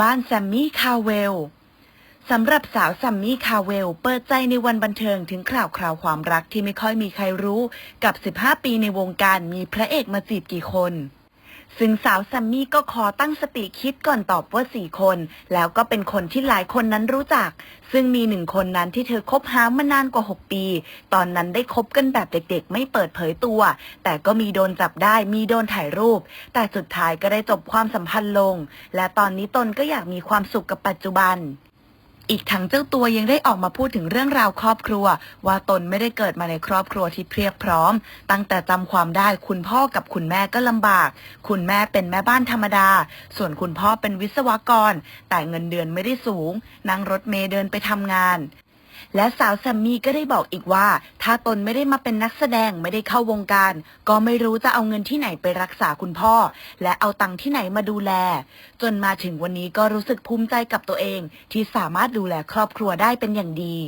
บ้านแซมมี่คาเวลสำหรับสาวซัมมี่คาเวล เปิดใจในวันบันเทิงถึงข่าวคราวความรักที่ไม่ค่อยมีใครรู้ กับ 15 ปีในวงการมีพระเอกมาจีบกี่คน ซึ่งสาวซัมมี่ก็ขอตั้งสติคิดก่อนตอบว่า4คน แล้วก็เป็นคนที่หลายคนนั้นรู้จัก ซึ่งมีหนึ่งคนนั้นที่เธอคบหามานานกว่า 6 ปี ตอนนั้นได้คบกันแบบเด็กๆ ไม่เปิดเผยตัว แต่ก็มีโดนจับได้มีโดนถ่ายรูป แต่สุดท้ายก็ได้จบความสัมพันธ์ลง และตอนนี้ตนก็อยากมีความสุขกับปัจจุบัน อีกทั้งเจ้าตัวยังได้ออกมาพูดถึงเรื่องราวครอบครัว ว่าตนไม่ได้เกิดมาในครอบครัวที่เพียบพร้อม ตั้งแต่จำความได้คุณพ่อกับคุณแม่ก็ลำบาก คุณแม่เป็นแม่บ้านธรรมดา ส่วนคุณพ่อเป็นวิศวกร แต่เงินเดือนไม่ได้สูง นั่งรถเมย์เดินไปทำงาน และสาวแซมมี่ก็ได้บอกอีกว่า ถ้าตนไม่ได้มาเป็นนักแสดงไม่ได้เข้าวงการ ก็ไม่รู้จะเอาเงินที่ไหนไปรักษาคุณพ่อ และเอาตังค์ที่ไหนมาดูแล จนมาถึงวันนี้ก็รู้สึกภูมิใจกับตัวเอง ที่สามารถดูแลครอบครัวได้เป็นอย่างดี